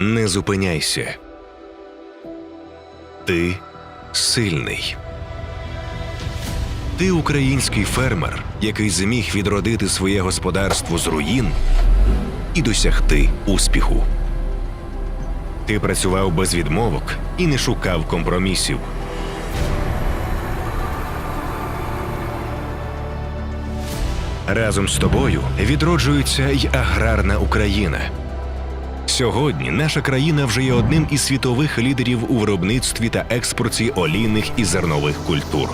Не зупиняйся. Ти сильний. Ти український фермер, який зміг відродити своє господарство з руїн і досягти успіху. Ти працював без відмовок і не шукав компромісів. Разом з тобою відроджується й аграрна Україна. Сьогодні наша країна вже є одним із світових лідерів у виробництві та експорті олійних і зернових культур.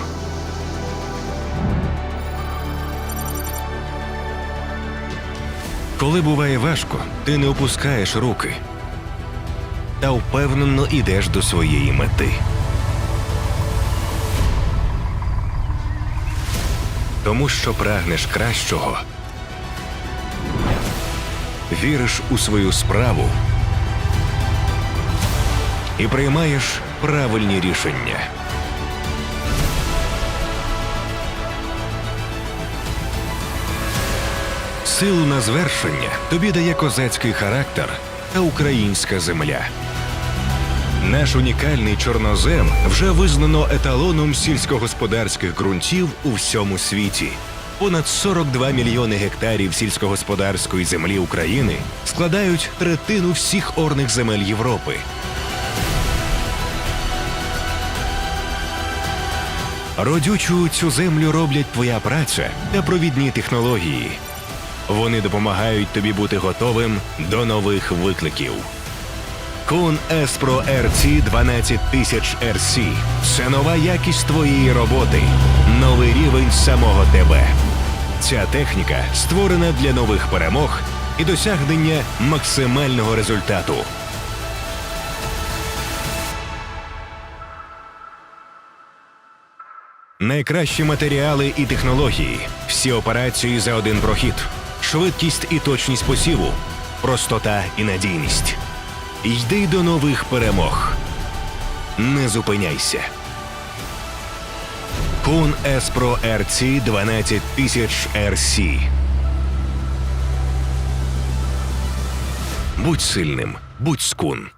Коли буває важко, ти не опускаєш руки та впевнено йдеш до своєї мети. Тому що прагнеш кращого, віриш у свою справу і приймаєш правильні рішення. Силу на звершення тобі дає козацький характер та українська земля. Наш унікальний чорнозем вже визнано еталоном сільськогосподарських ґрунтів у всьому світі. Понад 42 мільйони гектарів сільськогосподарської землі України складають третину всіх орних земель Європи. Родючу цю землю роблять твоя праця та провідні технології. Вони допомагають тобі бути готовим до нових викликів. Кун Еспро RC 12000 RC – це нова якість твоєї роботи, новий рівень самого тебе. Ця техніка створена для нових перемог і досягнення максимального результату. Найкращі матеріали і технології, всі операції за один прохід, швидкість і точність посіву, простота і надійність. Йди до нових перемог. Не зупиняйся. Кун Еспро РЦ 12000 РС. Будь сильним, будь скун.